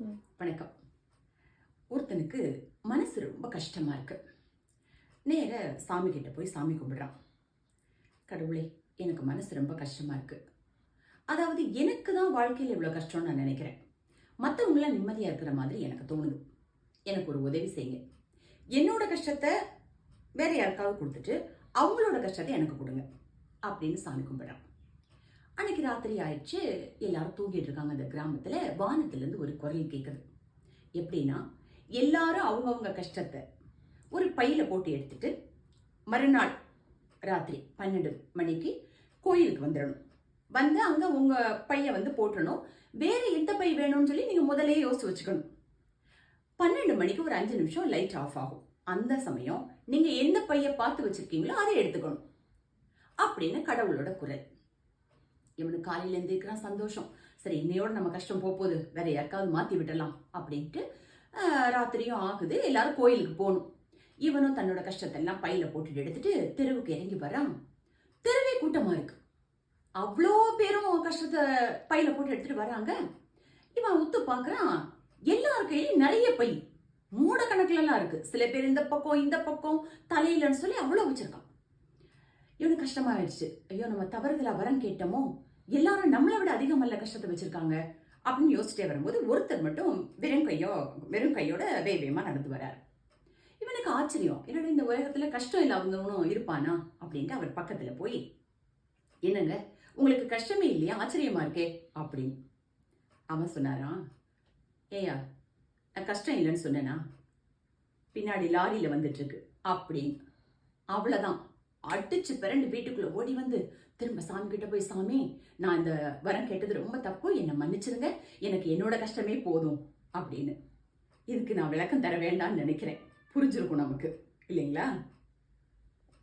வணக்கம். ஒருத்தனுக்கு மனசு ரொம்ப கஷ்டமா இருக்கு. நேர சாமி கிட்ட போய் சாமி கும்பிடுறான். கடவுளே எனக்கு மனசு ரொம்ப கஷ்டமா இருக்கு. அதாவது எனக்கு தான் வாழ்க்கையில் இவ்வளோ கஷ்டம்னு நான் நினைக்கிறேன். மற்றவங்களாம் நிம்மதியாக இருக்கிற மாதிரி எனக்கு தோணுது. எனக்கு ஒரு உதவி செய்யுங்க. என்னோட கஷ்டத்தை வேற யாருக்காவது கொடுத்துட்டு அவங்களோட கஷ்டத்தை எனக்கு கொடுங்க. அப்படின்னு சாமி கும்பிடுறான். அன்னைக்கு ராத்திரி ஆயிடுச்சு. எல்லாரும் தூங்கிட்டு இருக்காங்க அந்த கிராமத்துல. வானத்துல இருந்து ஒரு குரல் கேட்குது எப்படின்னா எல்லாரும் அவங்கவுங்க கஷ்டத்தை ஒரு பையில போட்டு எடுத்துட்டு மறுநாள் ராத்திரி பன்னெண்டு மணிக்கு கோயிலுக்கு வந்துடணும் வந்து அங்கே உங்கள் பையன் வந்து போட்டணும் வேறு எந்த பை வேணும்னு சொல்லி நீங்கள் முதலே யோசிச்சு வச்சுக்கணும். பன்னெண்டு மணிக்கு ஒரு அஞ்சு நிமிஷம் லைட் ஆஃப் ஆகும். அந்த சமயம் நீங்கள் எந்த பையை பார்த்து வச்சுருக்கீங்களோ அதை எடுத்துக்கணும். அப்படின்னு கடவுளோட குரல். இவனுக்கு காலையில எழுந்திருக்கிறான் சந்தோஷம். சரி இன்னையோட நம்ம கஷ்டம் போகுது வேற யாருக்காவது மாத்தி விடலாம் அப்படின்ட்டு ராத்திரியும் ஆகுது. எல்லாரும் கோயிலுக்கு போகணும். இவனும் தன்னோட கஷ்டத்தை எல்லாம் பையில போட்டுட்டு எடுத்துட்டு தெருவுக்கு இறங்கி வரான் தெருவே கூட்டமா இருக்கு. அவ்வளோ பேரும் கஷ்டத்தை பையில போட்டு எடுத்துட்டு வராங்க இவன் உத்து பார்க்கறான் எல்லார் கையிலையும் நிறைய பை. மூட கணக்குலலாம் இருக்கு. சில பேர் இந்த பக்கம் இந்த பக்கம் தலையிலன்னு சொல்லி அவ்வளோ வச்சிருக்கான். இவனுக்கு கஷ்டமாயிடுச்சு. ஐயோ நம்ம தவறுதலா வரம் கேட்டோமோ? எல்லாரும் நம்மளை விட அதிகமல்ல கஷ்டத்தை வச்சிருக்காங்க அப்படின்னு யோசிச்சிட்டே வரும்போது ஒருத்தர் மட்டும் வெறும் கையோ வெறும் கையோட வேவேமா நடந்து வரார். இவனுக்கு ஆச்சரியம். என்னடா இந்த உலகத்துல கஷ்டம் இல்லாதவனும் இருப்பானா அப்படின்ட்டு அவர் பக்கத்துல போய் என்னங்க உங்களுக்கு கஷ்டமே இல்லையா? ஆச்சரியமா இருக்கே? அப்படின்னு. அவன் சொன்னாரா ஏயா நான் கஷ்டம் இல்லைன்னு சொன்னேனா? பின்னாடி லாரியில வந்துட்டு இருக்கு. அப்படின்னு. அவ்வளவுதான். அடிச்சு பிறண்டு வீட்டுக்குள்ள ஓடி வந்து திரும்ப சாமி கிட்ட போய் சாமி நான் இந்த வரம் கேட்டது ரொம்ப தப்பு. என்னை மன்னிச்சிருங்க. எனக்கு என்னோட கஷ்டமே போதும். அப்படின்னு. இதுக்கு நான் விளக்கம் தர வேண்டாம்னு நினைக்கிறேன். புரிஞ்சிருக்கும் நமக்கு. இல்லைங்களா?